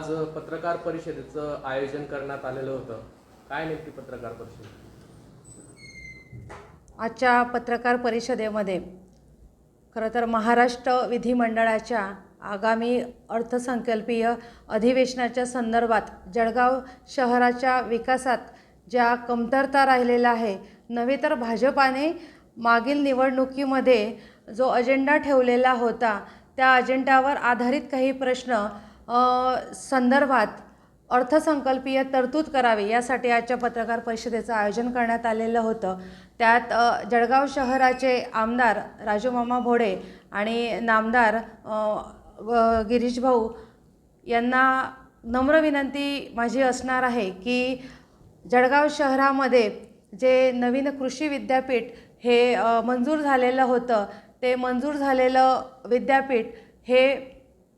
आज पत्रकार परिषदेचं आयोजन करण्यात आलेलं होतं. काय नेमकी पत्रकार परिषद? आजच्या पत्रकार परिषदेमध्ये खरं तर महाराष्ट्र विधिमंडळाच्या आगामी अर्थसंकल्पीय अधिवेशनाच्या संदर्भात जळगाव शहराच्या विकासात ज्या कमतरता राहिलेल्या आहे नव्हे तर भाजपाने मागील निवडणुकीमध्ये जो अजेंडा ठेवलेला होता त्या अजेंड्यावर आधारित काही प्रश्न संदर्भात अर्थसंकल्पीय तरतूद करावी यासाठी आजच्या पत्रकार परिषदेचं आयोजन करण्यात आलेलं होतं. त्यात जळगाव शहराचे आमदार राजूमामा भोडे आणि नामदार व गिरीश भाऊ यांना नम्र विनंती माझी असणार आहे की जळगाव शहरामध्ये जे नवीन कृषी विद्यापीठ हे मंजूर झालेलं होतं ते मंजूर झालेलं विद्यापीठ हे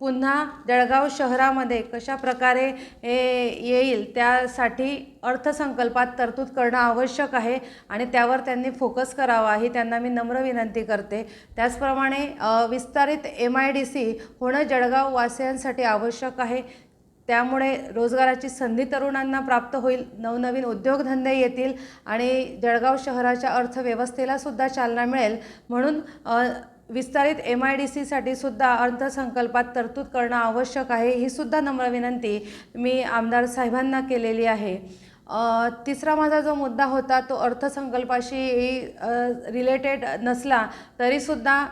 पुन्हा जळगाव शहरामध्ये कशा प्रकारे येईल त्यासाठी अर्थसंकल्पात तरतूद करणं आवश्यक आहे आणि त्यावर त्यांनी फोकस करावा ही त्यांना मी नम्र विनंती करते. त्याचप्रमाणे विस्तारित एम आय डी सी होणं जळगाव वासियांसाठी आवश्यक आहे. त्यामुळे रोजगाराची संधी तरुणांना प्राप्त होईल नवनवीन उद्योगधंदे येतील आणि जळगाव शहराच्या अर्थव्यवस्थेला सुद्धा चालना मिळेल. म्हणून विस्तारित एम आय डी सीसाठी सुद्धा अर्थसंकल्पात तरतूद करणं आवश्यक आहे ही सुद्धा नम्र विनंती मी आमदार साहेबांना केलेली आहे. तिसरा माझा जो मुद्दा होता तो अर्थसंकल्पाशी रिलेटेड नसला तरीसुद्धा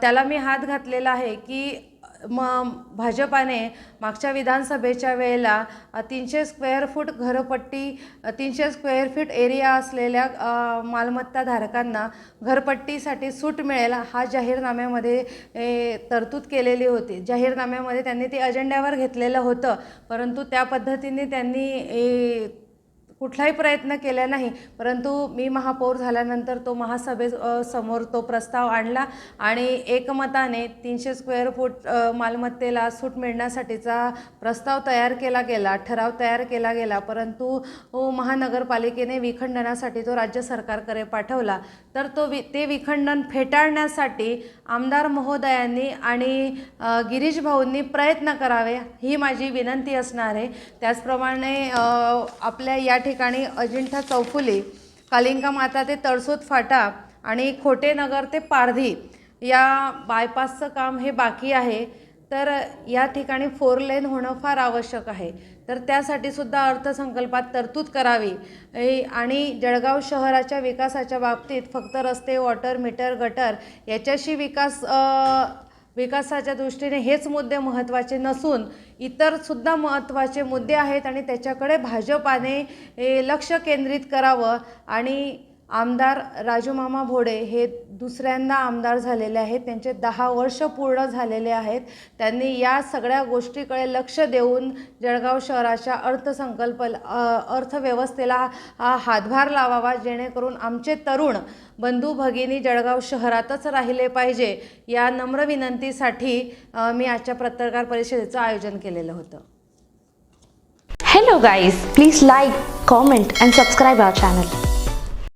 त्याला मी हात घातलेला आहे की मग भाजपाने मागच्या विधानसभेच्या वेळेला तीनशे स्क्वेअर फूट घरपट्टी तीनशे स्क्वेअर फीट एरिया असलेल्या मालमत्ताधारकांना घरपट्टीसाठी सूट मिळेल हा जाहीरनाम्यामध्ये ए, तरतूद केलेली होती. जाहीरनाम्यामध्ये त्यांनी ते अजेंड्यावर घेतलेलं होतं परंतु त्या पद्धतीने त्यांनी ए, कुठलाही प्रयत्न केला नाही. परंतु मी महापौर झाल्यानंतर तो महासभे समोर तो प्रस्ताव आणला आणि एकमताने तीनशे स्क्वेअर फूट मालमत्तेला सूट मिळण्यासाठीचा प्रस्ताव तयार केला गेला ठराव तयार केला गेला. परंतु महानगरपालिकेने विखंडनासाठी तो राज्य सरकारकडे पाठवला. तर तो वि ते विखंडन फेटाळण्यासाठी आमदार महोदयांनी आणि गिरीश भाऊंनी प्रयत्न करावे ही माझी विनंती असणार आहे. त्याचप्रमाणे आपल्या या ठिकाणी ठिकाणी अजिंठा चौफुली कालिंगा माता ते तळसोद फाटा आणि खोटे नगर ते पारधी या बायपासचं काम हे बाकी आहे. तर या ठिकाणी फोर लेन होणं फार आवश्यक आहे. तर त्यासाठी सुद्धा अर्थसंकल्पात तरतूद करावी. आणि जळगाव शहराच्या विकासाच्या बाबतीत फक्त रस्ते वॉटर मीटर गटर याच्याशी विकास आ... विकासाच्या दृष्टीने हेच मुद्दे महत्त्वाचे नसून इतर सुद्धा महत्त्वाचे मुद्दे आहेत आणि त्याच्याकडे भाजपाने लक्ष केंद्रित करावं आणि आमदार राजूमामा भोडे हे दुसऱ्यांदा आमदार झालेले आहेत. त्यांचे दहा वर्ष पूर्ण झालेले आहेत. त्यांनी या सगळ्या गोष्टीकडे लक्ष देऊन जळगाव शहराच्या अर्थसंकल्प अर्थव्यवस्थेला हातभार लावावा जेणेकरून आमचे तरुण बंधू भगिनी जळगाव शहरातच राहिले पाहिजे. या नम्र विनंतीसाठी मी आजच्या पत्रकार परिषदेचं आयोजन केलेलं होतं. Hello guys please like comment and subscribe our channel